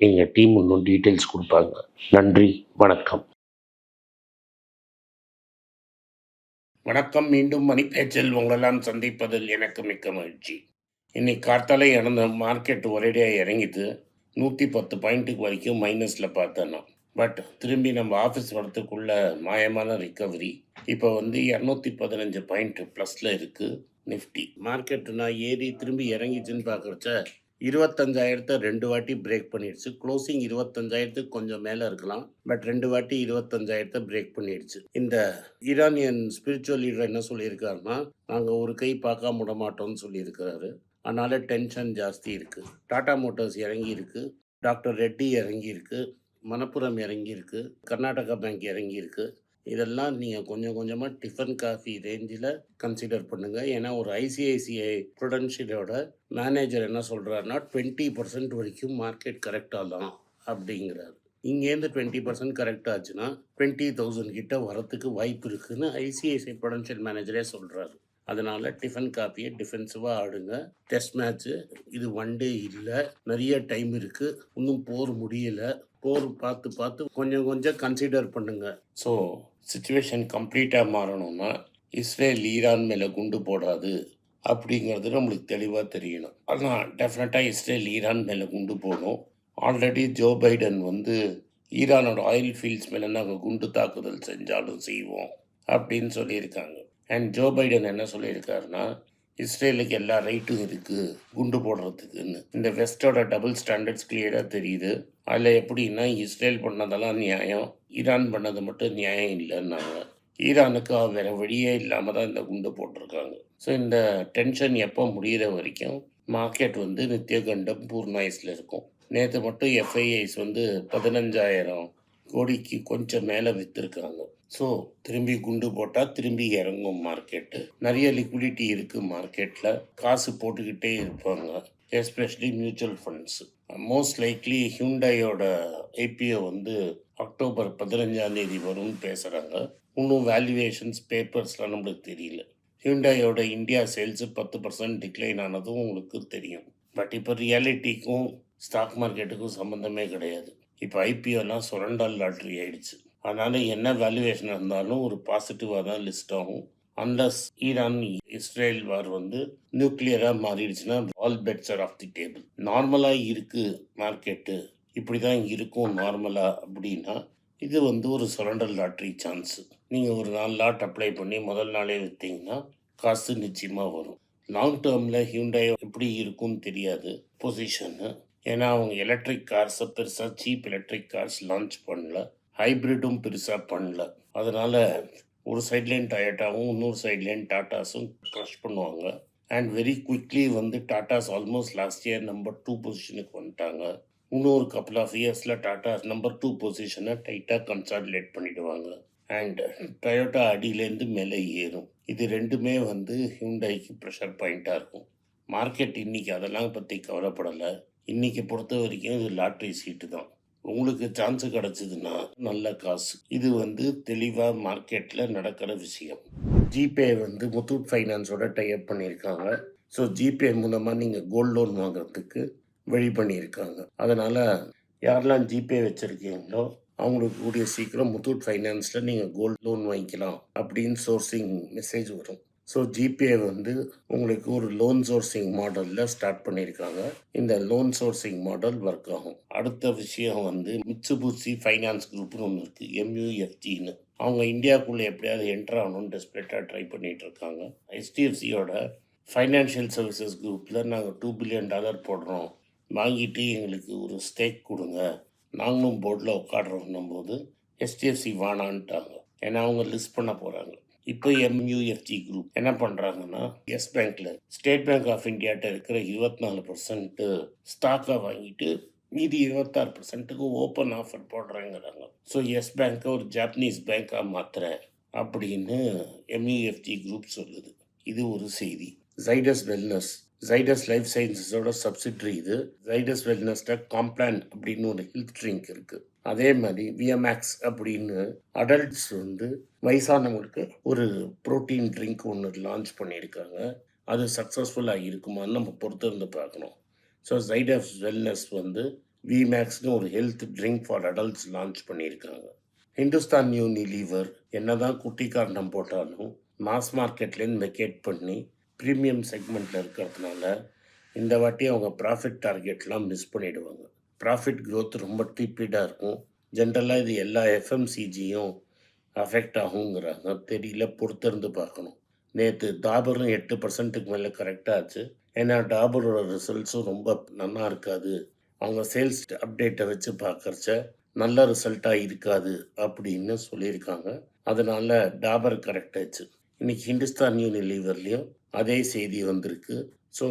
எங்கள் டீம் இன்னும் டீட்டெயில்ஸ் கொடுப்பாங்க. நன்றி வணக்கம். வணக்கம் மீண்டும் மணிப்பேச்சில் உங்களெல்லாம் சந்திப்பதில் எனக்கு மிக்க மகிழ்ச்சி. இன்னைக்கு கார்த்தாலே இறந்த மார்க்கெட் ஒரேடியாக இறங்கிட்டு நூற்றி பத்து பாயிண்ட்டுக்கு வரைக்கும் மைனஸில் பார்த்தேன் பட் திரும்பி நம்ம ஆஃபீஸ் வரத்துக்குள்ள மாயமான ரிக்கவரி இப்போ வந்து இரநூத்தி பதினஞ்சு பாயிண்ட் ப்ளஸில் இருக்குது நிஃப்டி மார்க்கெட்டுனா ஏறி திரும்பி இறங்கிச்சுன்னு பார்க்குறச்ச இருபத்தஞ்சாயிரத்தை ரெண்டு வாட்டி பிரேக் பண்ணிடுச்சு. க்ளோசிங் இருபத்தஞ்சாயிரத்துக்கு கொஞ்சம் மேலே இருக்கலாம். பட் ரெண்டு வாட்டி இருபத்தஞ்சாயிரத்தை பிரேக் பண்ணிடுச்சு. இந்த ஈரானியன் ஸ்பிரிச்சுவல் லீடர் என்ன சொல்லியிருக்காருன்னா நாங்கள் ஒரு கை பார்க்காம விட மாட்டோம்னு சொல்லியிருக்கிறாரு. அதனால் டென்ஷன் ஜாஸ்தி இருக்குது டாடா மோட்டார்ஸ் இறங்கியிருக்கு டாக்டர் ரெட்டி இறங்கிருக்கு மணப்புரம் இறங்கியிருக்கு கர்நாடகா பேங்க் இறங்கியிருக்கு இதெல்லாம் நீங்கள் கொஞ்சம் கொஞ்சமாக டிஃபன் காஃபி ரேஞ்சில் கன்சிடர் பண்ணுங்கள் ஏன்னா ஒரு ஐசிஐசிஐ ப்ரொடென்ஷியலோட மேனேஜர் என்ன சொல்கிறாருன்னா டுவெண்ட்டி பர்சன்ட் வரைக்கும் மார்க்கெட் கரெக்டாக தான் அப்படிங்கிறாரு. இங்கேருந்து டுவெண்ட்டி பர்சன்ட் கரெக்ட் ஆச்சுன்னா டுவெண்ட்டி தௌசண்ட் கிட்ட வரத்துக்கு வாய்ப்பு இருக்குதுன்னு ஐசிஐசிஐ ப்ரொடென்ஷியல் மேனேஜரே சொல்கிறாரு அதனால டிஃபன் காப்பியை டிஃபென்சிவாக ஆடுங்க. டெஸ்ட் மேட்ச்சு இது ஒன் டே இல்லை. நிறைய டைம் இருக்குது இன்னும் போர் முடியல. போர் பார்த்து பார்த்து கொஞ்சம் கொஞ்சம் கன்சிடர் பண்ணுங்க. ஸோ சுச்சுவேஷன் கம்ப்ளீட்டாக மாறணும்னா இஸ்ரேல் ஈரான் மேலே குண்டு போடாது அப்படிங்கிறது நம்மளுக்கு தெளிவாக தெரியணும். ஆனால் டெஃபினட்டாக இஸ்ரேல் ஈரான் மேலே குண்டு போடும். ஆல்ரெடி ஜோ பைடன் வந்து ஈரானோட ஆயில் ஃபீல்ட்ஸ் மேலே நாங்கள் குண்டு தாக்குதல் செஞ்சாலும் செய்வோம் அப்படின்னு சொல்லியிருக்காங்க. அண்ட் ஜோ பைடன் என்ன சொல்லியிருக்காருன்னா இஸ்ரேலுக்கு எல்லா ரைட்டும் இருக்குது குண்டு போடுறதுக்குன்னு. இந்த வெஸ்டோட டபுள் ஸ்டாண்டர்ட்ஸ் கிளியராக தெரியுது. அதில் எப்படின்னா இஸ்ரேல் பண்ணதெல்லாம் நியாயம். ஈரான் பண்ணது மட்டும் நியாயம் இல்லைன்னாங்க. ஈரானுக்கு வேற வழியே இல்லாமல் தான் இந்த குண்டு போட்டிருக்காங்க. ஸோ இந்த டென்ஷன் எப்போ முடிகிற வரைக்கும் மார்க்கெட் வந்து நித்தியகண்டம் பூர்ணாயிஸில் இருக்கும். நேற்று மட்டும் எஃப்ஐஐஸ் வந்து பதினஞ்சாயிரம் கோடிக்கு கொஞ்சம் மேலே விற்றுருக்காங்க ஸோ திரும்பி குண்டு போட்டால் திரும்பி இறங்கும் மார்க்கெட்டு. நிறைய லிக்விடிட்டி இருக்குது மார்க்கெட்டில் காசு போட்டுக்கிட்டே இருப்பாங்க. Especially mutual funds most likely ஹியூண்டாயோட IPO வந்து அக்டோபர் பதினஞ்சாம் தேதி வரும்னு பேசுகிறாங்க இன்னும் வேல்யூவேஷன்ஸ் பேப்பர்ஸ்லாம் நம்மளுக்கு தெரியல. ஹியூண்டாயோட இந்தியா சேல்ஸு பத்து பர்சன்ட் டிக்ளைன் ஆனதும் உங்களுக்கு தெரியும். பட் இப்போ ரியாலிட்டிக்கும் ஸ்டாக் மார்க்கெட்டுக்கும் சம்மந்தமே கிடையாது. இப்போ ஐபிஓலாம் சுரண்டால் லாட்ரி ஆயிடுச்சு. அதனால் என்ன வேல்யூவேஷன் இருந்தாலும் ஒரு பாசிட்டிவாக தான் லிஸ்ட் ஆகும். அன்லஸ் ஈரான் இஸ்ரேல் வார் வந்து நியூக்ளியராக மாறிடுச்சுன்னா all bets are off the table நார்மலாக இருக்குது மார்க்கெட்டு இப்படி தான் இருக்கும் நார்மலாக அப்படின்னா இது வந்து ஒரு சுரண்டல் லாட்ரி சான்ஸு நீங்கள் ஒரு நாலு லாட் அப்ளை பண்ணி முதல் நாளே விற்றீங்கன்னா காசு நிச்சயமாக வரும். லாங் டேர்மில் ஹியூண்டாய் எப்படி இருக்கும்னு தெரியாது பொசிஷனு ஏன்னா அவங்க எலக்ட்ரிக் கார்ஸை பெருசாக சீப் எலக்ட்ரிக் கார்ஸ் லான்ச் பண்ணல. ஹைப்ரிட்டும் பெருசாக பண்ணல. அதனால் ஒரு சைட்லேயும் டயட்டாவும் இன்னொரு சைட்லேயும் டாட்டாஸும் க்ரஷ் பண்ணுவாங்க. அண்ட் வெரி குவிக்லி வந்து Tatas almost last year number two பொசிஷனுக்கு வந்துட்டாங்க. இன்னொரு கப்பல் ஆஃப் இயர்ஸில் டாட்டாஸ் நம்பர் டூ பொசிஷனை டைட்டாக கன்சால்டேட் பண்ணிவிடுவாங்க அண்ட் டயோட்டா அடியிலேருந்து மேலே ஏறும். இது ரெண்டுமே வந்து ஹியூண்டாய்க்கு ப்ரெஷர் பாயிண்ட்டாக இருக்கும். மார்க்கெட் இன்னைக்கு அதெல்லாம் பற்றி கவலைப்படலை. இன்றைக்கி பொறுத்த வரைக்கும் இது லாட்ரி சீட்டு தான். உங்களுக்கு சான்ஸ் கிடச்சிதுன்னா நல்ல காசு. இது வந்து தெளிவாக மார்க்கெட்டில் நடக்கிற விஷயம். ஜிபே வந்து முத்தூட் ஃபைனான்ஸோட டைப் பண்ணியிருக்காங்க. ஸோ ஜிபே மூலமாக நீங்கள் கோல்ட் லோன் வாங்குறதுக்கு வழி பண்ணியிருக்காங்க. அதனால் யாரெல்லாம் ஜிபே வச்சுருக்கீங்களோ அவங்களுக்கு கூடிய சீக்கிரம் முத்தூட் ஃபைனான்ஸில் நீங்கள் கோல்ட் லோன் வாங்கிக்கலாம் அப்படின்னு சோர்சிங் மெசேஜ் வரும். ஸோ ஜிபே வந்து உங்களுக்கு ஒரு லோன் சோர்சிங் மாடலில் ஸ்டார்ட் பண்ணியிருக்காங்க. இந்த லோன் சோர்சிங் மாடல் ஒர்க் ஆகும். அடுத்த விஷயம் வந்து மிச்சுபூசி ஃபைனான்ஸ் குரூப்னு ஒன்று இருக்குது எம்யூஎஃப்ஜின்னு அவங்க இந்தியாவுக்குள்ளே எப்படியாவது என்டர் ஆகணும்னு டெஸ்பரேட்டாக ட்ரை பண்ணிகிட்டு இருக்காங்க. ஹெச்டிஎஃப்சியோட ஃபைனான்ஷியல் சர்வீசஸ் குரூப்பில் நாங்கள் டூ பில்லியன் டாலர் போடுறோம். வாங்கிட்டு எங்களுக்கு ஒரு ஸ்டேக் கொடுங்க. நாங்களும் போர்டில் உட்காடுறோம் போது ஹெச்டிஎஃப்சி வானான்ட்டாங்க. ஏன்னா அவங்க லிஸ்ட் பண்ண போகிறாங்க இப்போ எம்யூஎஃப்ஜி குரூப் என்ன பண்ணுறாங்கன்னா எஸ் பேங்க்கில் ஸ்டேட் பேங்க் ஆஃப் இந்தியாட்ட இருக்கிற இருபத்தி நாலு பர்சன்ட்டு ஸ்டாக்காக வாங்கிட்டு மீதி இருபத்தாறு பர்சன்ட்டுக்கு ஓப்பன் ஆஃபர் போடுறேங்கிறாங்க. ஸோ எஸ் பேங்க்கை ஒரு ஜாப்பனீஸ் பேங்க்காக மாற்றுறேன் அப்படின்னு எம்யூஎஃப்ஜி குரூப் சொல்லுது. இது ஒரு செய்தி. ஜைடஸ் வெல்னஸ் ஜைடஸ் லைஃப் சயின்சஸோட சப்சிட்ரி இது. ஜைடஸ் வெல்னஸ்ட காம்ப்ளான் அப்படின்னு ஒரு ஹெல்த் ட்ரிங்க் இருக்குது அதே மாதிரி விஎம்எக்ஸ் அப்படின்னு அடல்ட்ஸ் வந்து வயசானவங்களுக்கு ஒரு ப்ரோட்டீன் ட்ரிங்க் ஒன்று லான்ச் பண்ணியிருக்காங்க. அது சக்ஸஸ்ஃபுல்லாக இருக்குமான்னு நம்ம பொறுத்து இருந்து பார்க்கணும். ஸோ ஜைடஸ் வெல்னஸ் வந்து விமேக்ஸ்னு ஒரு health drink for adults launch பண்ணியிருக்காங்க. ஹிந்துஸ்தான் யூனிலீவர் என்னதான் குட்டி காரணம் போட்டாலும் மாஸ் மார்க்கெட்லேருந்து வெக்கேட் பண்ணி ப்ரீமியம் செக்மெண்ட்டில் இருக்கிறதுனால இந்த வாட்டி அவங்க ப்ராஃபிட் டார்கெட்லாம் மிஸ் பண்ணிவிடுவாங்க ப்ராஃபிட் க்ரோத் ரொம்ப டீப்பீடாக இருக்கும். ஜென்ரலாக இது எல்லா எஃப்எம்சிஜியும் அஃபெக்ட் ஆகுங்கிறாங்க. தெரியல பொறுத்திருந்து பார்க்கணும். நேற்று டாபரும் எட்டு பர்சன்ட்டுக்கு மேலே கரெக்டாக ஆச்சு. ஏன்னா டாபரோட ரிசல்ட்ஸும் ரொம்ப நல்லா இருக்காது. அவங்க சேல்ஸ் அப்டேட்டை வச்சு பார்க்குறச்ச நல்ல ரிசல்ட்டாக இருக்காது அப்படின்னு சொல்லியிருக்காங்க. அதனால் டாபர் கரெக்ட் ஆச்சு இன்னைக்கு ஹிந்துஸ்தான் யூனிலீவர்லேயும் அதே செய்தி வந்திருக்கு. ஸோ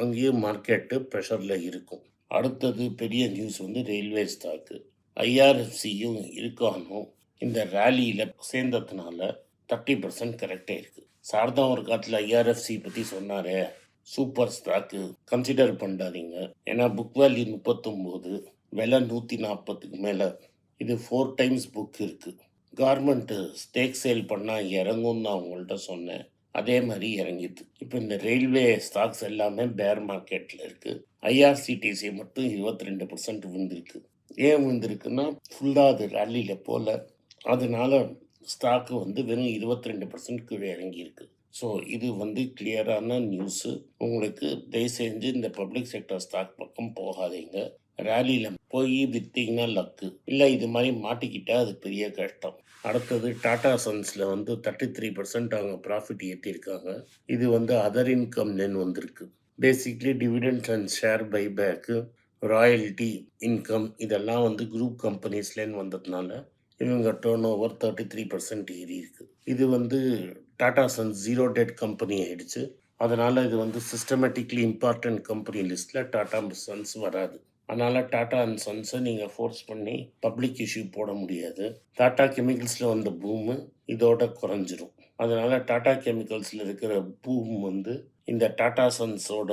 அங்கேயும் மார்க்கெட்டு ப்ரெஷரில் இருக்கும். அடுத்தது பெரிய நியூஸ் வந்து ரயில்வே ஸ்டாக்கு ஐஆர்எஃப்சியும் இருக்கானும் இந்த ரேலியில் சேர்ந்ததுனால தேர்ட்டி பர்சன்ட் கரெக்டாக இருக்குது சாரதா ஒரு காலத்தில் ஐஆர்எஃப்சி பற்றி சொன்னாரே சூப்பர் ஸ்டாக்கு கன்சிடர் பண்ணாதீங்க. ஏன்னா புக் வேல்யூ முப்பத்தொம்போது விலை நூற்றி நாற்பதுக்கு மேலே. இது ஃபோர் டைம்ஸ் புக் இருக்குது கார்மெண்ட்டு ஸ்டேக் சேல் பண்ணால் இறங்கும்னு நான் உங்கள்கிட்ட சொன்னேன். அதே மாதிரி இறங்கிது இப்போ இந்த ரயில்வே ஸ்டாக்ஸ் எல்லாமே பேர் மார்க்கெட்டில் இருக்குது ஐஆர்சிடிசி மட்டும் இருபத்தி ரெண்டு பர்சன்ட் விழுந்திருக்கு. ஏன் விழுந்திருக்குன்னா ஃபுல்லாக அது ரேலியில் போல. அதனால ஸ்டாக்கு வந்து வெறும் இருபத்தி ரெண்டு பர்சன்ட் கீழே இறங்கியிருக்கு. ஸோ இது வந்து கிளியரான நியூஸு உங்களுக்கு தயவு செஞ்சு இந்த பப்ளிக் செக்டர் ஸ்டாக் பக்கம் போகாதீங்க. ரேலியில் போய் விற்றீங்கன்னா லக்கு இல்லை இது மாதிரி மாட்டிக்கிட்டால் அது பெரிய கஷ்டம். அடுத்தது டாடா சன்ஸில் வந்து தேர்ட்டி த்ரீ பர்சன்ட் அவங்க ப்ராஃபிட் ஏற்றிருக்காங்க இது வந்து அதர் இன்கம்லேன்னு வந்திருக்கு. Basically dividends and share buyback royalty income இதெல்லாம் வந்து குரூப் கம்பெனிஸ்லேன்னு வந்ததுனால இவங்க turnover thirty three percent ஏறி இருக்குது இது வந்து Tata sons zero debt company ஆயிடுச்சு. அதனால் இது வந்து சிஸ்டமேட்டிக்லி இம்பார்ட்டன்ட் கம்பெனி லிஸ்ட்டில் டாடா சன்ஸ் வராது. அதனால் டாடா அண்ட் சன்ஸை நீங்கள் ஃபோர்ஸ் பண்ணி பப்ளிக் இஷ்யூ போட முடியாது. டாடா கெமிக்கல்ஸில் வந்த பூமு இதோட குறைஞ்சிரும். அதனால் டாடா கெமிக்கல்ஸில் இருக்கிற பூம் வந்து இந்த டாடா சன்ஸோட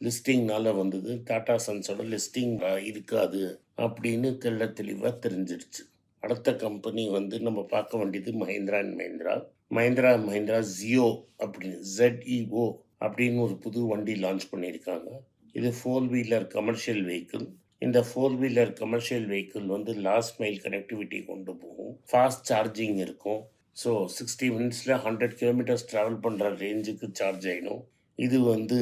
லிஸ்டிங்னால வந்தது. டாடா சன்ஸோட லிஸ்டிங் இருக்காது அப்படின்னு தெள்ள தெளிவாக தெரிஞ்சிருச்சு. அடுத்த கம்பெனி வந்து நம்ம பார்க்க வேண்டியது மஹிந்திரா அண்ட் மஹிந்திரா மஹிந்திரா மஹிந்திரா ஜியோ அப்படின்னு ஜெட்இஓ அப்படின்னு ஒரு புது வண்டி லான்ச் பண்ணியிருக்காங்க. இது ஃபோர் வீலர் கமர்ஷியல் வெஹிக்கிள் இந்த ஃபோர் வீலர் கமர்ஷியல் வெஹிக்கிள் வந்து லாஸ்ட் மைல் கனெக்டிவிட்டி கொண்டு போகும். ஃபாஸ்ட் சார்ஜிங் இருக்கும். ஸோ சிக்ஸ்டி மினிட்ஸில் ஹண்ட்ரட் கிலோமீட்டர்ஸ் ட்ராவல் பண்ணுற ரேஞ்சுக்கு சார்ஜ் ஆகிடும் இது வந்து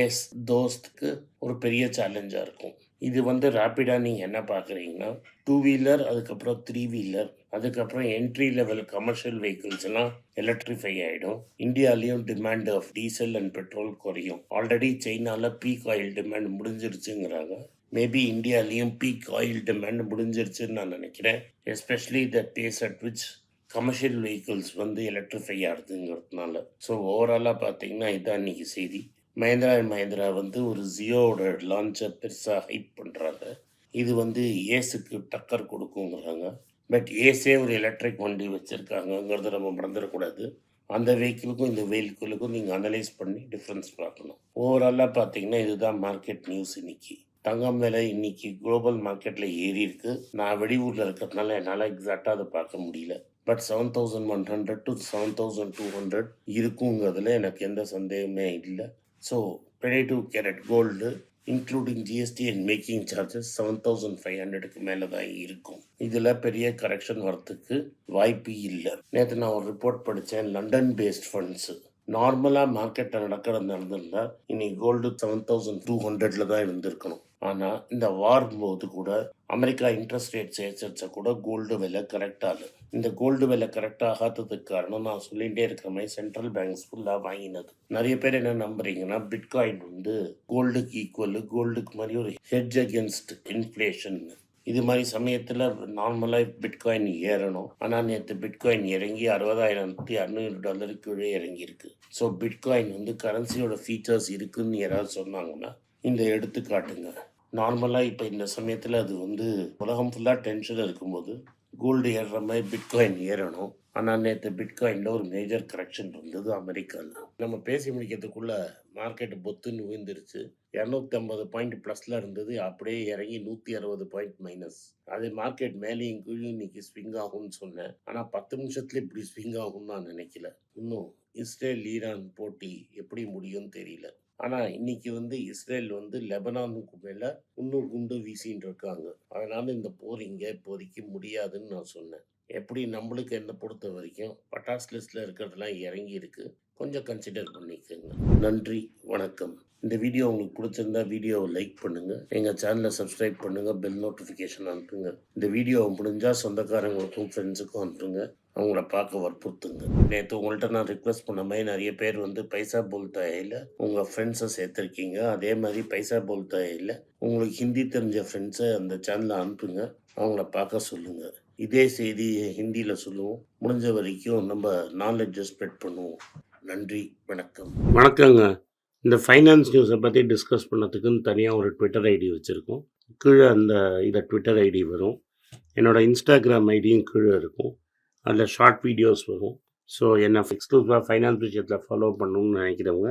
ஏஸ் தோஸ்துக்கு ஒரு பெரிய சேலஞ்சாக இருக்கும் இது வந்து ரேப்பிடாக நீங்கள் என்ன பார்க்குறீங்கன்னா டூ வீலர் அதுக்கப்புறம் த்ரீ வீலர் அதுக்கப்புறம் என்ட்ரி லெவல் கமர்ஷியல் வெஹிக்கிள்ஸ்லாம் எலக்ட்ரிஃபை ஆகிடும் இந்தியாலேயும் demand of diesel and petrol குறையும். ஆல்ரெடி சைனாவில் பீக் ஆயில் டிமாண்ட் முடிஞ்சிருச்சுங்கிறாங்க. மேபி இந்தியாலேயும் பீக் ஆயில் டிமாண்ட் முடிஞ்சிருச்சுன்னு நான் நினைக்கிறேன். Especially the pace at which commercial vehicles வந்து எலக்ட்ரிஃபை ஆகுதுங்கிறதுனால. ஸோ ஓவராலாக பார்த்தீங்கன்னா இதான் இன்றைக்கி செய்தி. மஹேந்திரா அண்ட் மஹேந்திரா வந்து ஒரு ஜியோவோட லான்ச்சை பெருசாக ஹைப் பண்ணுறாங்க இது வந்து ஏஸுக்கு டக்கர் கொடுக்குங்கிறாங்க. பட் ஏசே ஒரு எலக்ட்ரிக் வண்டி வச்சுருக்காங்கங்கிறத நம்ம மறந்துடக்கூடாது. அந்த வெஹிக்கிளுக்கும் இந்த வெஹிக்கிளுக்கும் நீங்கள் அனலைஸ் பண்ணி டிஃப்ரென்ஸ் பார்க்கணும். ஓவராலாக பார்த்தீங்கன்னா இதுதான் மார்க்கெட் நியூஸ் இன்னைக்கு. தங்கம் விலை இன்னைக்கு குளோபல் மார்க்கெட்டில் ஏறி இருக்குது நான் வெளியூரில் இருக்கிறதுனால என்னால் எக்ஸாக்டாக அதை பார்க்க முடியல. But seven thousand one hundred to seven thousand two hundred இருக்குங்கிறதுல எனக்கு எந்த சந்தேகமே இல்லை. So twenty two carat gold including GST and making charges seven thousand five ஹண்ட்ரடுக்கு மேலே தான் இருக்கும். இதில் பெரிய கரெக்ஷன் வரத்துக்கு வாய்ப்பு இல்லை. நேற்று நான் ஒரு ரிப்போர்ட் படித்தேன் லண்டன் பேஸ்ட் ஃபண்ட்ஸு நார்மலாக மார்க்கெட்டில் நடக்கிற நடந்திருந்தா இன்னைக்கு கோல்டு செவன் தௌசண்ட் டூ ஹண்ட்ரட்ல தான் இருந்திருக்கணும். ஆனால் இந்த வார் போது கூட அமெரிக்கா இன்ட்ரெஸ்ட் ரேட்ஸ் ஏச்சரிச்சா கூட கோல்டு விலை கரெக்டாக ஆகல. இந்த கோல்டு விலை கரெக்டாக ஆகாததுக்கு காரணம் நான் சொல்லிகிட்டே இருக்கிற மாதிரி சென்ட்ரல் பேங்க்ஸ் ஃபுல்லாக வாங்கினது. நிறைய பேர் என்ன நம்புறீங்கன்னா பிட்காயின் வந்து கோல்டுக்கு ஈக்குவல் கோல்டுக்கு மாதிரி ஒரு ஹெட்ஜ் அகேன்ஸ்ட் இன்ஃப்ளேஷன் இது மாதிரி சமயத்தில் நார்மலாக பிட்காயின் ஏறணும். ஆனால் நேற்று பிட்காயின் இறங்கி அறுபதாயிரத்தி அறுநூறு டாலருக்கு கீழே இறங்கியிருக்கு. ஸோ பிட்காயின் வந்து கரன்சியோட ஃபீச்சர்ஸ் இருக்குதுன்னு யாராவது சொன்னாங்கன்னா இந்த எடுத்துக்காட்டுங்க. நார்மலாக இப்போ இந்த சமயத்தில் அது வந்து உலகம் ஃபுல்லாக டென்ஷனில் இருக்கும்போது கோல்டு ஏறுற மாதிரி பிட்காயின் ஏறணும். ஆனால் நேற்று பிட்காயினில் ஒரு மேஜர் கரெக்ஷன் இருந்தது அமெரிக்காவில் நம்ம பேசி முடிக்கிறதுக்குள்ள மார்க்கெட் பொத்துன்னு உயர்ந்துருச்சு இரநூத்தி ஐம்பது பாயிண்ட் ப்ளஸில் இருந்தது அப்படியே இறங்கி நூற்றி அறுபது பாயிண்ட் மைனஸ் அது மார்க்கெட் மேலேயும் கீழே இன்னைக்கு ஸ்விங் ஆகும்னு சொன்னேன். ஆனால் பத்து நிமிஷத்துல இப்படி ஸ்விங் ஆகும்னு நான் நினைக்கல. இன்னும் இஸ்ரேல் ஈரான் போட்டி எப்படி முடியும்னு தெரியல. ஆனால் இன்னைக்கு வந்து இஸ்ரேல் வந்து லெபனானுக்கு மேலே இன்னும் குண்டு வீசின்னு இருக்காங்க அதனால இந்த போர் இங்கே இப்போதைக்கு முடியாதுன்னு நான் சொன்னேன். எப்படி நம்மளுக்கு என்னை பொறுத்த வரைக்கும் பட்டாஸ் லிஸ்ட்டில் இருக்கிறதெல்லாம் இறங்கி இருக்கு. கொஞ்சம் கன்சிடர் பண்ணிக்கோங்க. நன்றி வணக்கம். இந்த வீடியோ உங்களுக்கு பிடிச்சிருந்தா வீடியோவை லைக் பண்ணுங்க. எங்கள் சேனலை சப்ஸ்கிரைப் பண்ணுங்க பெல் நோட்டிஃபிகேஷன் அனுப்புங்க. இந்த வீடியோவை முடிஞ்சால் சொந்தக்காரங்களுக்கும் ஃப்ரெண்ட்ஸுக்கும் அனுப்புங்க. அவங்கள பார்க்க வற்புறுத்துங்க. நேற்று உங்கள்கிட்ட நான் ரிக்வெஸ்ட் பண்ண மாதிரி நிறைய பேர் வந்து பைசா போல்தாயில் உங்கள் ஃப்ரெண்ட்ஸை சேர்த்துருக்கீங்க. அதே மாதிரி பைசா போல்தாயில் உங்களுக்கு ஹிந்தி தெரிஞ்ச ஃப்ரெண்ட்ஸை அந்த சேனலில் அனுப்புங்க. அவங்கள பார்க்க சொல்லுங்கள் இதே செய்தியை ஹிந்தியில் சொல்லுவோம். முடிஞ்ச வரைக்கும் நம்ம நாலேஜை ஸ்ப்ரெட் பண்ணுவோம். நன்றி வணக்கம். வணக்கங்க. இந்த ஃபைனான்ஸ் நியூஸை பற்றி டிஸ்கஸ் பண்ணதுக்குன்னு தனியாக ஒரு ட்விட்டர் ஐடி வச்சுருக்கோம். கீழே அந்த இதை ட்விட்டர் ஐடி வரும். என்னோடய இன்ஸ்டாகிராம் ஐடியும் கீழே இருக்கும். அதில் ஷார்ட் வீடியோஸ் வரும். ஸோ என்னை எக்ஸ்க்ளூசிவாக ஃபைனான்ஸ் விஷயத்தில் ஃபாலோ பண்ணணும்னு நினைக்கிறவங்க